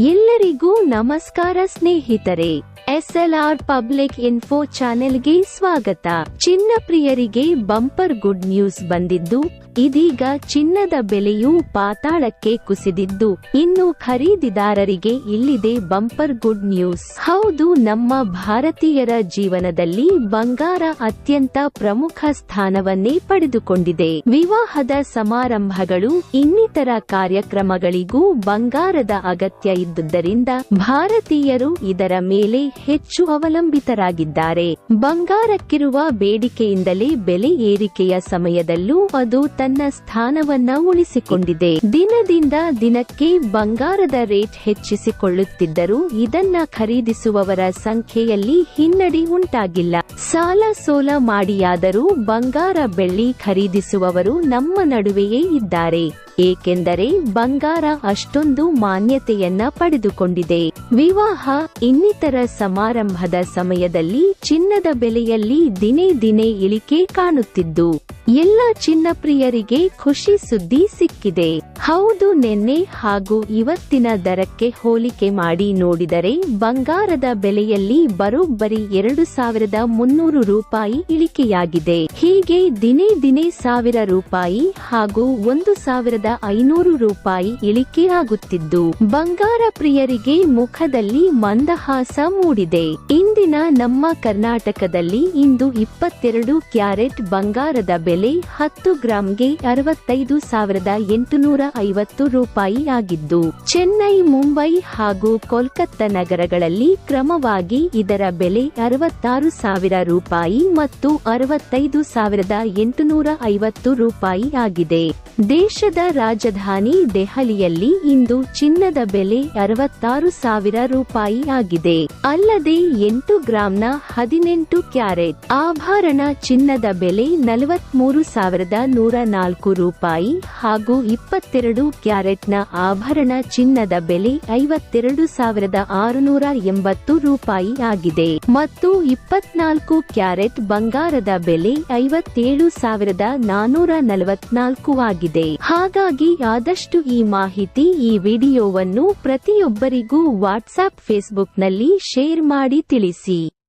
ಎಲ್ಲರಿಗೂ ನಮಸ್ಕಾರ ಸ್ನೇಹಿತರೆ, ಎಸ್ಎಲ್ಆರ್ ಪಬ್ಲಿಕ್ ಇನ್ಫೋ ಚಾನೆಲ್ಗೆ ಸ್ವಾಗತ. ಚಿನ್ನ ಪ್ರಿಯರಿಗೆ ಬಂಪರ್ ಗುಡ್ ನ್ಯೂಸ್ ಬಂದಿದ್ದು, ಇದೀಗ ಚಿನ್ನದ ಬೆಲೆಯು ಪಾತಾಳಕ್ಕೆ ಕುಸಿದಿದ್ದು, ಇನ್ನು ಖರೀದಿದಾರರಿಗೆ ಇಲ್ಲಿದೆ ಬಂಪರ್ ಗುಡ್ ನ್ಯೂಸ್. ಹೌದು, ನಮ್ಮ ಭಾರತೀಯರ ಜೀವನದಲ್ಲಿ ಬಂಗಾರ ಅತ್ಯಂತ ಪ್ರಮುಖ ಸ್ಥಾನವನ್ನೇ ಪಡೆದುಕೊಂಡಿದೆ. ವಿವಾಹದ ಸಮಾರಂಭಗಳು ಇನ್ನಿತರ ಕಾರ್ಯಕ್ರಮಗಳಿಗೂ ಬಂಗಾರದ ಅಗತ್ಯ ಇದ್ದುದರಿಂದ ಭಾರತೀಯರು ಇದರ ಮೇಲೆ ಹೆಚ್ಚು ಅವಲಂಬಿತರಾಗಿದ್ದಾರೆ. ಬಂಗಾರಕ್ಕಿರುವ ಬೇಡಿಕೆಯಿಂದಲೇ ಬೆಲೆ ಏರಿಕೆಯ ಸಮಯದಲ್ಲೂ ಅದು ತನ್ನ ಸ್ಥಾನವನ್ನ ಉಳಿಸಿಕೊಂಡಿದೆ. ದಿನದಿಂದ ದಿನಕ್ಕೆ ಬಂಗಾರದ ರೇಟ್ ಹೆಚ್ಚಿಸಿಕೊಳ್ಳುತ್ತಿದ್ದರೂ ಇದನ್ನ ಖರೀದಿಸುವವರ ಸಂಖ್ಯೆಯಲ್ಲಿ ಹಿನ್ನಡೆ ಉಂಟಾಗಿಲ್ಲ. ಸಾಲ ಸೋಲ ಮಾಡಿಯಾದರೂ ಬಂಗಾರ ಬೆಳ್ಳಿ ಖರೀದಿಸುವವರು ನಮ್ಮ ನಡುವೆಯೇ ಇದ್ದಾರೆ. ಏಕೆಂದರೆ ಬಂಗಾರ ಅಷ್ಟೊಂದು ಮಾನ್ಯತೆಯನ್ನ ಪಡೆದುಕೊಂಡಿದೆ. ವಿವಾಹ ಇನ್ನಿತರ ಸಮಾರಂಭದ ಸಮಯದಲ್ಲಿ ಚಿನ್ನದ ಬೆಲೆಯಲ್ಲಿ ದಿನೇ ದಿನೇ ಇಳಿಕೆ ಕಾಣುತ್ತಿದ್ದು. ಎಲ್ಲ ಚಿನ್ನ ಪ್ರಿಯರಿಗೆ ಖುಷಿ ಸುದ್ದಿ ಸಿಕ್ಕಿದೆ. ಹೌದು ನಿನ್ನೆ ಹಾಗೂ ಇವತ್ತಿನ ದರಕ್ಕೆ ಹೋಲಿಕೆ ಮಾಡಿ ನೋಡಿದರೆ ಬಂಗಾರದ ಬೆಲೆಯಲ್ಲಿ ಬರೋಬ್ಬರಿ ಎರಡು ಸಾವಿರದ ಮುನ್ನೂರು ರೂಪಾಯಿ ಇಳಿಕೆಯಾಗಿದೆ. ಹೀಗೆ ದಿನೇ ದಿನೇ ಸಾವಿರ ರೂಪಾಯಿ ಹಾಗೂ ಒಂದು ಸಾವಿರದ ಐನೂರು ರೂಪಾಯಿ ಇಳಿಕೆಯಾಗುತ್ತಿದ್ದು ಬಂಗಾರ ಪ್ರಿಯರಿಗೆ ಮುಖದಲ್ಲಿ ಮಂದಹಾಸ ಮೂಡಿದೆ. ಇಂದಿನ ನಮ್ಮ ಕರ್ನಾಟಕದಲ್ಲಿ ಇಂದು ಇಪ್ಪತ್ತೆರಡು ಕ್ಯಾರೆಟ್ ಬಂಗಾರದ ಬೆಲೆ ಹತ್ತು ಗ್ರಾಂಗೆ ಅರವತ್ತೈದು ಸಾವಿರದ ಎಂಟುನೂರ ಐವತ್ತು ರೂಪಾಯಿ ಆಗಿದ್ದು, ಚೆನ್ನೈ, ಮುಂಬೈ ಹಾಗೂ ಕೋಲ್ಕತ್ತಾ ನಗರಗಳಲ್ಲಿ ಕ್ರಮವಾಗಿ ಇದರ ಬೆಲೆ ಅರವತ್ತಾರು ಸಾವಿರ ರೂಪಾಯಿ ಮತ್ತು ಅರವತ್ತೈದು ಸಾವಿರದ ಎಂಟುನೂರ ಐವತ್ತು ರೂಪಾಯಿ ಆಗಿದೆ. ದೇಶದ ರಾಜಧಾನಿ ದೆಹಲಿಯಲ್ಲಿ ಇಂದು ಚಿನ್ನದ ಬೆಲೆ ಅರವತ್ತಾರು ಸಾವಿರ ರೂಪಾಯಿ ಆಗಿದೆ. ಅಲ್ಲದೆ ಎಂಟು ಗ್ರಾಂನ ಹದಿನೆಂಟು ಕ್ಯಾರೆಟ್ ಆಭರಣ ಚಿನ್ನದ ಬೆಲೆ ನಲವತ್ಮೂರು ಸಾವಿರದ ನೂರ ನಾಲ್ಕು ರೂಪಾಯಿ ಹಾಗೂ ಇಪ್ಪತ್ತೆರಡು ಕ್ಯಾರೆಟ್ನ ಆಭರಣ ಚಿನ್ನದ ಬೆಲೆ ಐವತ್ತೆರಡು ಸಾವಿರದ ಆರುನೂರ ಎಂಬತ್ತು ರೂಪಾಯಿ ಆಗಿದೆ. ಮತ್ತು ಇಪ್ಪತ್ನಾಲ್ಕು ಕ್ಯಾರೆಟ್ ಬಂಗಾರದ ಬೆಲೆ ಐವತ್ತೇಳು ಸಾವಿರದ ನಾನೂರ ನಲವತ್ನಾಲ್ಕು ಆಗಿದೆ. ಹಾಗಾಗಿ ಆದಷ್ಟು ಈ ಮಾಹಿತಿ ಈ ವಿಡಿಯೋವನ್ನು ಪ್ರತಿಯೊಬ್ಬರಿಗೂ ವಾಟ್ಸ್ಆಪ್ ಫೇಸ್ಬುಕ್ನಲ್ಲಿ ಶೇರ್ ಮಾಡಿ ತಿಳಿಸಿ.